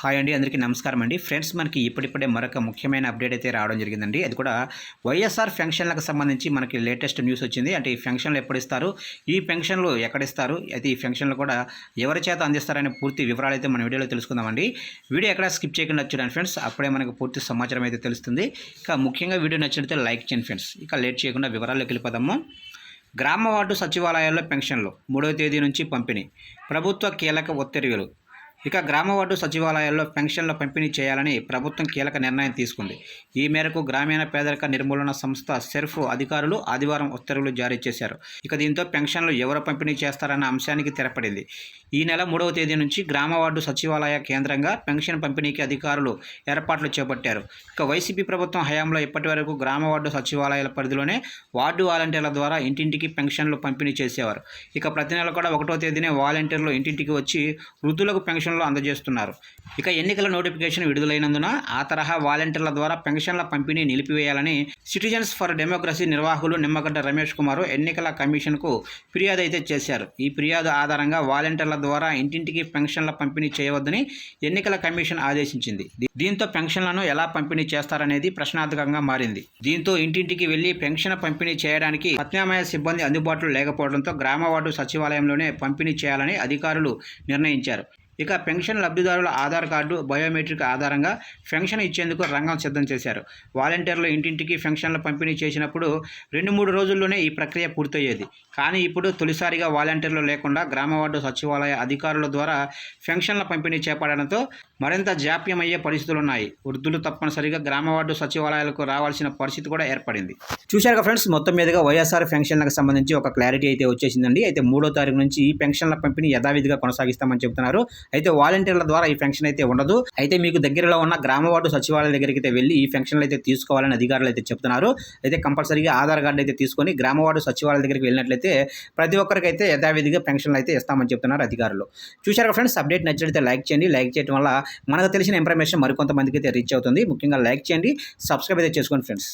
Hi అండి అందరికీ నమస్కారం అండి. ఫ్రెండ్స్ మనకి ఇప్పుడిప్పుడే మరొక ముఖ్యమైన అప్డేట్ అయితే రావడం జరిగిందండి. అది కూడా వైఎస్ఆర్ ఫెన్షన్లకు సంబంధించి మనకి లేటెస్ట్ న్యూస్ వచ్చింది. అంటే ఈ ఫెన్షన్లు ఎప్పుడు ఇస్తారు? ఈ పెన్షన్లు ఎక్కడ ఇస్తారు? అయితే ఈ ఫెన్షన్లు కూడా ఎవరి చేత అందిస్తారనే పూర్తి వివరాలు అయితే మన వీడియోలో తెలుసుకుందామండి. వీడియో ఎక్కడ స్కిప్ చేయకుండా చూడండి ఫ్రెండ్స్. అప్పుడే మనకు పూర్తి సమాచారం అయితే తెలుస్తుంది. ఇక ముఖ్యంగా వీడియో నచ్చినట్లయితే లైక్ చేయండి ఫ్రెండ్స్. ఇక లేట్ చేయకుండా వివరాల్లోకి వెళ్ళిపోదాము. గ్రామ వార్డు సచివాలయాల్లో పెన్షన్లు మూడవ తేదీ నుంచి పంపిణీ. ప్రభుత్వ కీలక ఉత్తర్వులు ఇక గ్రామ వార్డు సచివాలయాల్లో పెన్షన్ల పంపిణీ చేయాలని ప్రభుత్వం కీలక నిర్ణయం తీసుకుంది. ఈ మేరకు గ్రామీణ పేదరిక నిర్మూలన సంస్థ సెర్ఫ్ అధికారులు ఆదివారం ఉత్తర్వులు జారీ చేశారు. ఇక దీంతో పెన్షన్లు ఎవరు పంపిణీ చేస్తారన్న అంశానికి తెరపడింది. ఈ నెల మూడవ తేదీ నుంచి గ్రామ వార్డు సచివాలయ కేంద్రంగా పెన్షన్ పంపిణీకి అధికారులు ఏర్పాట్లు చేపట్టారు. ఇక వైసీపీ ప్రభుత్వం హయాంలో ఇప్పటి వరకు గ్రామ వార్డు సచివాలయాల పరిధిలోనే వార్డు వాలంటీర్ల ద్వారా ఇంటింటికి పెన్షన్లు పంపిణీ చేసేవారు. ఇక ప్రతి నెల కూడా ఒకటో తేదీనే వాలంటీర్లు ఇంటింటికి వచ్చి వృద్ధులకు పెన్షన్ పెన్షన్లు అందజేస్తున్నారు. ఇక ఎన్నికల నోటిఫికేషన్ విడుదలైనందున ఆ తరహా వాలంటీర్ల ద్వారా పెన్షన్ల పంపిణీ నిలిపివేయాలని సిటిజన్స్ ఫర్ డెమోక్రసీ నిర్వాహకులు నిమ్మగడ్డ రమేష్ కుమార్ ఎన్నికల కమిషన్కు ఫిర్యాదు అయితే చేశారు. ఈ ఫిర్యాదు ఆధారంగా వాలంటీర్ల ద్వారా ఇంటింటికి పెన్షన్ల పంపిణీ చేయవద్దని ఎన్నికల కమిషన్ ఆదేశించింది. దీంతో పెన్షన్లను ఎలా పంపిణీ చేస్తారనేది ప్రశ్నార్థకంగా మారింది. దీంతో ఇంటింటికి వెళ్ళి పెన్షన్ పంపిణీ చేయడానికి ప్రత్యామ్నాయ సిబ్బంది అందుబాటులో లేకపోవడంతో గ్రామ వార్డు సచివాలయంలోనే పంపిణీ చేయాలని అధికారులు నిర్ణయించారు. ఇక పెన్షన్ లబ్ధిదారుల ఆధార్ కార్డు బయోమెట్రిక్ ఆధారంగా పెన్షన్ ఇచ్చేందుకు రంగం సిద్ధం చేశారు. వాలంటీర్లు ఇంటింటికి పెన్షన్ల పంపిణీ చేసినప్పుడు రెండు మూడు రోజుల్లోనే ఈ ప్రక్రియ పూర్తయ్యేది. కానీ ఇప్పుడు తొలిసారిగా వాలంటీర్లు లేకుండా గ్రామ వార్డు సచివాలయ అధికారుల ద్వారా పెన్షన్ల పంపిణీ చేపడడంతో మరింత జాప్యమయ్యే పరిస్థితులు ఉన్నాయి. వృద్ధులు తప్పనిసరిగా గ్రామ వార్డు సచివాలయాలకు రావాల్సిన పరిస్థితి కూడా ఏర్పడింది. చూశారుగా ఫ్రెండ్స్ మొత్తం మీదుగా వైఎస్ఆర్ పెన్షన్లకు సంబంధించి ఒక క్లారిటీ అయితే వచ్చేసిందండి. అయితే మూడో తారీఖు నుంచి ఈ పెన్షన్ల పంపిణీ యథావిధిగా కొనసాగిస్తామని చెబుతున్నారు అయితే వాలంటీర్ల ద్వారా ఈ పెన్షన్ అయితే ఉండదు. అయితే మీకు దగ్గరలో ఉన్న గ్రామ వార్డు సచివాలయం దగ్గరికి అయితే వెళ్ళి ఈ పెన్షన్లు అయితే తీసుకోవాలని అధికారులు అయితే చెప్తున్నారు. అయితే కంపల్సరీగా ఆధార్ కార్డు అయితే తీసుకొని గ్రామ వార్డు సచివాలయం దగ్గరికి వెళ్ళినట్లయితే ప్రతి ఒక్కరికైతే యథావిధిగా పెన్షన్లు అయితే ఇస్తామని చెప్తున్నారు అధికారులు. చూశారు ఫ్రెండ్స్ అప్డేట్ నచ్చినట్లయితే లైక్ చేయండి. లైక్ చేయడం వల్ల మనకు తెలిసిన ఇన్ఫర్మేషన్ మరికొంతమందికి అయితే రీచ్ అవుతుంది. ముఖ్యంగా లైక్ చేయండి. సబ్స్క్రైబ్ అయితే చేసుకోండి ఫ్రెండ్స్.